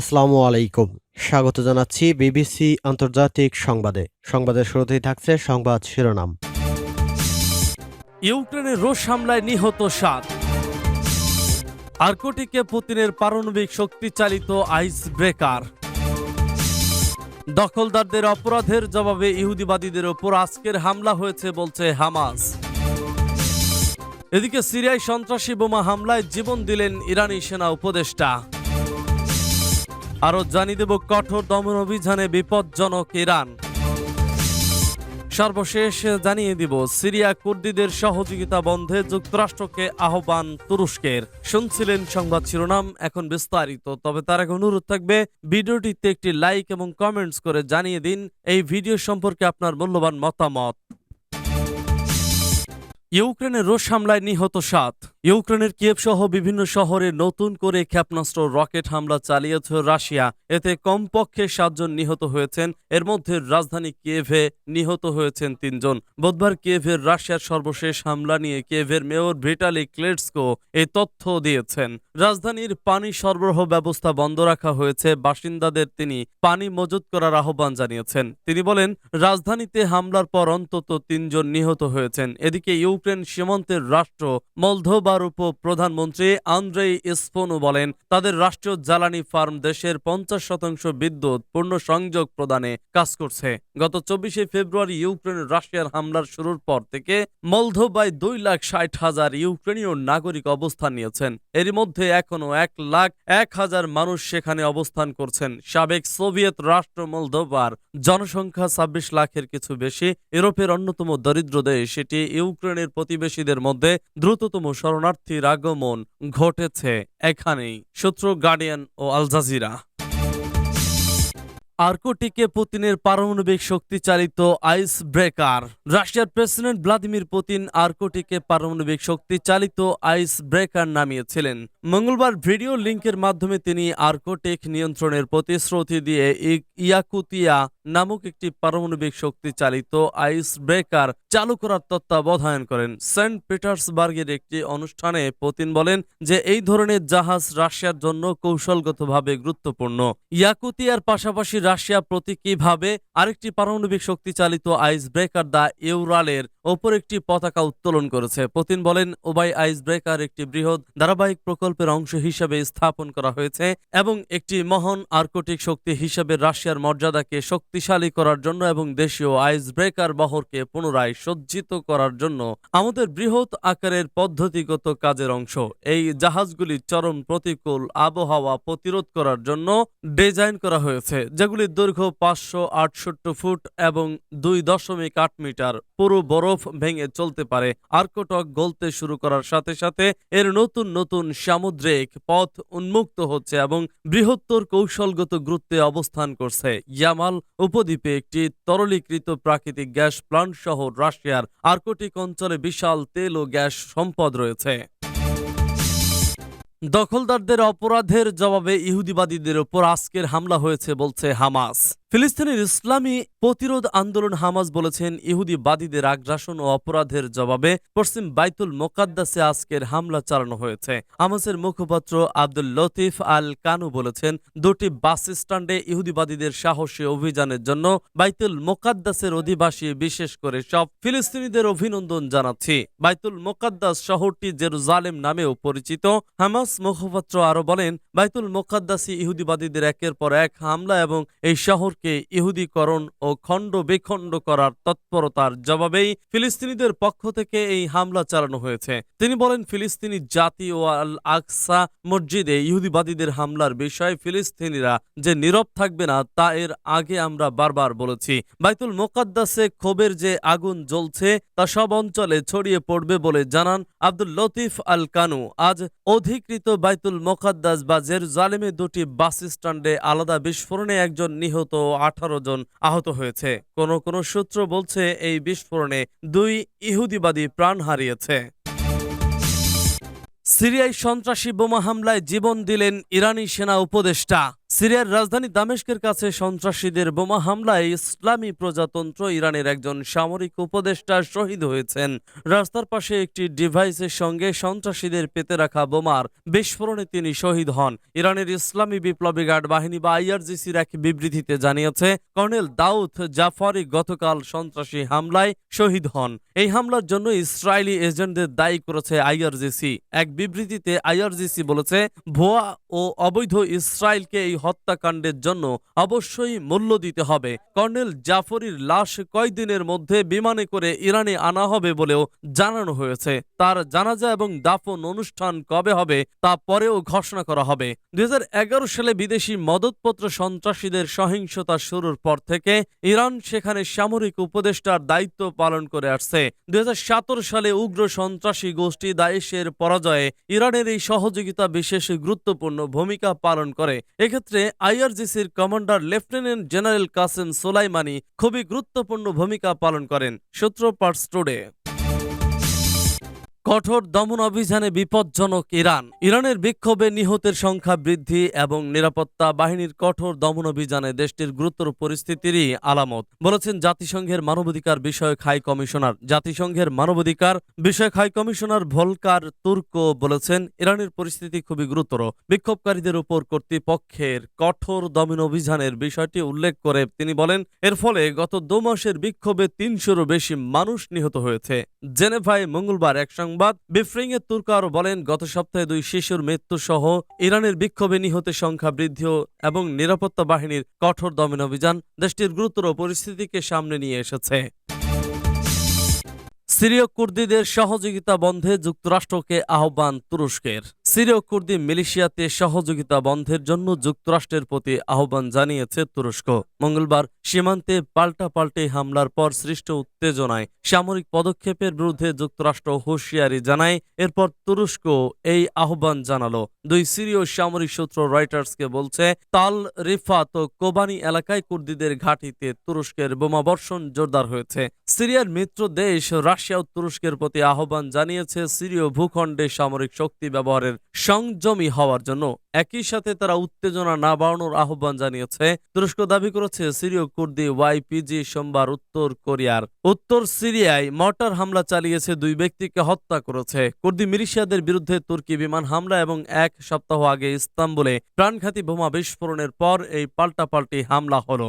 আসসালামু আলাইকুম। স্বাগত জানাচ্ছি বিবিসি আন্তর্জাতিক সংবাদে। সংবাদের শুরুতেই থাকছে সংবাদ শিরোনাম। ইউক্রেনের রুশ হামলায় নিহত সাত। আর্কটিকে পুতিনের পারমাণবিক শক্তি চালিত আইস ব্রেকার। দখলদারদের অপরাধের জবাবে ইহুদিবাদীদের ওপর আজকের হামলা হয়েছে বলছে হামাস। এদিকে সিরিয়ায় সন্ত্রাসী বোমা হামলায় জীবন দিলেন ইরানি সেনা উপদেষ্টা। আরও জানিয়ে দেব কঠোর দমন অভিযানে বিপজ্জনক ইরান। সর্বশেষ জানিয়ে দিব, সিরিয়া কুর্দিদের সহযোগিতা বন্ধে যুক্তরাষ্ট্রকে আহ্বান তুরস্কের। শুনছিলেন সংবাদ শিরোনাম, এখন বিস্তারিত। তবে তার আগে অনুরোধ থাকবে, ভিডিওটিতে একটি লাইক এবং কমেন্টস করে জানিয়ে দিন, এই ভিডিও সম্পর্কে আপনার মূল্যবান মতামত। ইউক্রেনের রুশ হামলায় নিহত সাত। ইউক্রেনের কিয়েভ সহ বিভিন্ন শহরে নতুন করে ক্ষেপণাস্ত্র, রকেট হামলা চালিয়েছে রাশিয়া। এতে কমপক্ষে সাতজন নিহত হয়েছেন। এর মধ্যে রাজধানী কিয়েভে নিহত হয়েছেন তিনজন। বুধবার কিয়েভের রাশিয়ার সর্বশেষ হামলা নিয়ে কিয়েভের মেয়র ভিটালি ক্লেটসকো এই তথ্য দিয়েছেন। রাজধানীর পানি সরবরাহ ব্যবস্থা বন্ধ রাখা হয়েছে। বাসিন্দাদের তিনি পানি মজুত করার আহ্বান জানিয়েছেন। তিনি বলেন, রাজধানীতে হামলার পর অন্তত তিনজন নিহত হয়েছেন। এদিকে ইউক্রেন সীমান্তের রাষ্ট্র মলদোবার উপ প্রধানমন্ত্রী আন্দ্রেই ইস্পোনু বলেন, তাদের রাষ্ট্রীয় জ্বালানি ফার্ম দেশের পঞ্চাশ শতাংশ বিদ্যুৎ পূর্ণ সংযোগ প্রদানে কাজ করছে। গত চব্বিশে ফেব্রুয়ারি ইউক্রেনের রাশিয়ার হামলার শুরুর পর থেকে মলদোবায় দুই লাখ ষাট হাজার ইউক্রেনীয় নাগরিক অবস্থান নিয়েছেন। এরই মধ্যে এখনও এক লাখ এক হাজার মানুষ সেখানে অবস্থান করছেন। সাবেক সোভিয়েত রাষ্ট্র মলদোবার জনসংখ্যা ছাব্বিশ লাখের কিছু বেশি, ইউরোপের অন্যতম দরিদ্র দেশ, এটি ইউক্রেনের প্রতিবেশীদের মধ্যে দ্রুততম শরণার্থীর আগমন ঘটেছে এখানেই সূত্র গার্ডিয়ান ও আল জাজিরা। আর্কটিকে পুতিনের পারমাণবিক শক্তি চালিত আইস ব্রেকার। রাশিয়ার প্রেসিডেন্ট ভ্লাদিমির পুতিন আর্কটিকে পারমাণবিক শক্তি চালিত আইস ব্রেকার নামিয়েছিলেন। মঙ্গলবার ভিডিও লিঙ্কের মাধ্যমে তিনি আর্কটিক নিয়ন্ত্রণের প্রতিশ্রুতি দিয়ে ইয়াকুতিয়া নামক একটি পারমাণবিক শক্তি চালিত আইস ব্রেকার চালু করার তত্ত্বাবধান করেন। সেন্ট পিটার্সবার্গের একটি অনুষ্ঠানে পুতিন বলেন যে, এই ধরনের জাহাজ রাশিয়ার জন্য কৌশলগতভাবে গুরুত্বপূর্ণ। ইয়াকুতিয়ার পাশাপাশি রাশিয়া প্রতীকীভাবে আরেকটি পারমাণবিক শক্তি চালিত আইস ব্রেকার দ্য ইউরালের ওপর একটি পতাকা উত্তোলন করেছে। পুতিন বলেন উভয় আইস ব্রেকার একটি বৃহৎ ধারাবাহিক প্রকল্পের অংশ হিসাবে স্থাপন করা হয়েছে এবং একটি মহান আর্কটিক শক্তি হিসাবে রাশিয়ার মর্যাদাকে শক্তিশালী করার জন্য এবং দেশীয় আইস ব্রেকার বহরকে পুনরায় সজ্জিত করার জন্য আমাদের বৃহৎ আকারের পদ্ধতিগত কাজের অংশ। এই জাহাজগুলি চরম প্রতিকূল আবহাওয়া প্রতিরোধ করার জন্য ডিজাইন করা হয়েছে যেগুলির দৈর্ঘ্য পাঁচশো আটষট্টি ফুট এবং দুই দশমিক আট মিটার। পুরো বরফ ভেঙে চলতে পারে। আর্কটক গলতে শুরু করার সাথে সাথে এর নতুন নতুন সামুদ্রিক পথ উন্মুক্ত হচ্ছে এবং বৃহত্তর কৌশলগত গুরুত্বে অবস্থান করছে। ইয়ামাল উপদ্বীপে একটি তরলীকৃত প্রাকৃতিক গ্যাস প্লান্ট সহ রাশিয়ার আর্কটিক অঞ্চলে বিশাল তেল ও গ্যাস সম্পদ রয়েছে। দখলদারদের অপরাধের জবাবে ইহুদিবাদীদের ওপর আজকের হামলা হয়েছে বলছে হামাস। ফিলিস্তিনের ইসলামী প্রতিরোধ আন্দোলন হামাস বলেছেন ইহুদিবাদীদের আগ্রাসন ও অপরাধের জবাবে পশ্চিম বাইতুল মোকাদ্দাসে আজকের হামলা চালানো হয়েছে। হামাসের মুখপাত্র আব্দুল লতিফ আল কানু বলেছেন, দুটি বাস স্ট্যান্ডে ইহুদিবাদীদের সাহসী অভিযানের জন্য বাইতুল মোকাদ্দাসের অধিবাসী, বিশেষ করে সব ফিলিস্তিনিদের অভিনন্দন জানাচ্ছি। বাইতুল মোকাদ্দাস শহরটি জেরুজালেম নামেও পরিচিত। হামাস মুখপাত্র আরও বলেন, বাইতুল মোকাদ্দাসি ইহুদিবাদীদের একের পর এক হামলা এবং এই শহরকে ইহুদিকরণ ও খণ্ড বিখণ্ড করার তৎপরতার জবাবেই ফিলিস্তিনিদের পক্ষ থেকে এই হামলা চালানো হয়েছে। তিনি বলেন, ফিলিস্তিনি জাতি ও আল আকসা মসজিদে ইহুদিবাদীদের হামলার বিষয়ে ফিলিস্তিনিরা যে নীরব থাকবে না, তা এর আগে আমরা বারবার বলেছি। বাইতুল মোকাদ্দাসে ক্ষোভের যে আগুন জ্বলছে, তা সব অঞ্চলে ছড়িয়ে পড়বে বলে জানান আব্দুল লতিফ আল কানু আজ অধিকৃত বাইতুল মোকাদ্দাস বা জেরুজালেমে দুটি বাস স্ট্যান্ডে আলাদা বিস্ফোরণে একজন নিহত ও আঠারো জন আহত হয়েছে। কোনো কোনো সূত্র বলছে এই বিস্ফোরণে দুই ইহুদিবাদী প্রাণ হারিয়েছে। সিরিয়ায় সন্ত্রাসী বোমা হামলায় জীবন দিলেন ইরানি সেনা উপদেষ্টা। সিরিয়ার রাজধানী দামেস্কের কাছে সন্ত্রাসীদের বোমা হামলায় ইসলামী প্রজাতন্ত্র ইরানের একজন সামরিক উপদেষ্টা শহীদ হয়েছেন। রাস্তার পাশে একটি ডিভাইসের সঙ্গে সন্ত্রাসীদের পেতে রাখা বোমার বিস্ফোরণে তিনি শহীদ হন। ইরানের ইসলামী বিপ্লবী গার্ড বাহিনী বা আইআরজিসির এক বিবৃতিতে জানিয়েছে, কর্নেল দাউদ জাফরি গতকাল সন্ত্রাসী হামলায় শহীদ হন। এই হামলার জন্য ইসরায়েলি এজেন্টদের দায়ী করেছে আইআরজিসি। এক বিবৃতিতে আইআরজিসি বলেছে, ভুয়া ও অবৈধ ইসরায়েলকে এই হত্যাকাণ্ডের জন্য অবশ্যই মূল্য দিতে হবে। কর্নেল জাফরির লাশ কয়েকদিনের মধ্যে বিমানে করে ইরানে আনা হবে বলেও জানানো হয়েছে। তার জানাজা এবং দাফন অনুষ্ঠান কবে হবে তা পরেও ঘোষণা করা হবে। দুই সালে বিদেশি মদতপত্র সন্ত্রাসীদের সহিংসতা শুরুর পর থেকে ইরান সেখানে সামরিক উপদেষ্টার দায়িত্ব পালন করে আসছে। দুই সালে উগ্র সন্ত্রাসী গোষ্ঠী দায়েশের পরাজয়ে ইরানের এই সহযোগিতা বিশেষ গুরুত্বপূর্ণ ভূমিকা পালন করে। এক্ষেত্রে আইআরজিসির commander lieutenant general Qasem Soleimani খুবই গুরুত্বপূর্ণ ভূমিকা পালন করেন সূত্র পার্টস টুডে কঠোর দমন অভিযানে বিপজ্জনক ইরান। ইরানের বিক্ষোভে নিহতের সংখ্যা বৃদ্ধি এবং নিরাপত্তা বাহিনীর কঠোর দমন অভিযানে দেশটির গুরুতর পরিস্থিতিরই আলামত, বলেছেন জাতিসংঘের মানবাধিকার বিষয়ক হাই কমিশনার। জাতিসংঘের মানবাধিকার বিষয়ক হাই কমিশনার ভলকার তুর্ক বলেছেন, ইরানের পরিস্থিতি খুবই গুরুতর। বিক্ষোভকারীদের উপর কর্তৃপক্ষের কঠোর দমন অভিযানের বিষয়টি উল্লেখ করে তিনি বলেন, এর ফলে গত দু মাসের বিক্ষোভে তিনশোরও বেশি মানুষ নিহত হয়েছে। জেনেভায় মঙ্গলবার এক সংবাদ বিফ্রিংয়ে তুর্ক আরও বলেন, গত সপ্তাহে দুই শিশুর মৃত্যু সহ ইরানের বিক্ষোভে নিহতের সংখ্যা বৃদ্ধি এবং নিরাপত্তা বাহিনীর কঠোর দমন অভিযান দেশটির গুরুতর পরিস্থিতিকে সামনে নিয়ে এসেছে। সিরীয় কুর্দিদের সহযোগিতা বন্ধে যুক্তরাষ্ট্রকে আহ্বান তুরস্কের। সিরীয় কুর্দি মিলিশিয়াতে সহযোগিতা বন্ধের জন্য যুক্তরাষ্ট্রের প্রতি আহ্বান জানিয়েছে তুরস্ক। মঙ্গলবার সীমান্তে পাল্টাপাল্টি হামলার পর সৃষ্ট উত্তেজনায় সামরিক পদক্ষেপের বিরুদ্ধে যুক্তরাষ্ট্র হুঁশিয়ারি জানায়, এরপর তুরস্ক এই আহ্বান জানালো। দুই সিরীয় সামরিক সূত্র রয়টার্সকে বলছে, তাল রিফাত ও কোবানি এলাকায় কুর্দিদের ঘাঁটিতে তুরস্কের বোমাবর্ষণ জোরদার হয়েছে। সিরিয়ার মিত্র দেশ রাশিয়া ও তুরস্কের প্রতি আহ্বান জানিয়েছে, সিরীয় ভূখণ্ডে সামরিক শক্তি ব্যবহারের সংযমী হওয়ার জন্য। একই সাথে তারা উত্তেজনা না বাড়ানোর আহ্বান জানিয়েছে। তুরস্ক দাবি করেছে, সিরীয় কুর্দি ওয়াইপিজি সোমবার উত্তর কোরিয়ার উত্তর সিরিয়ায় মর্টার হামলা চালিয়েছে, দুই ব্যক্তিকে হত্যা করেছে। কুর্দি মিলিশিয়াদের বিরুদ্ধে তুর্কি বিমান হামলা এবং এক সপ্তাহ আগে ইস্তাম্বুলে প্রাণঘাতী বোমা বিস্ফোরণের পর এই পাল্টাপাল্টি হামলা হলো।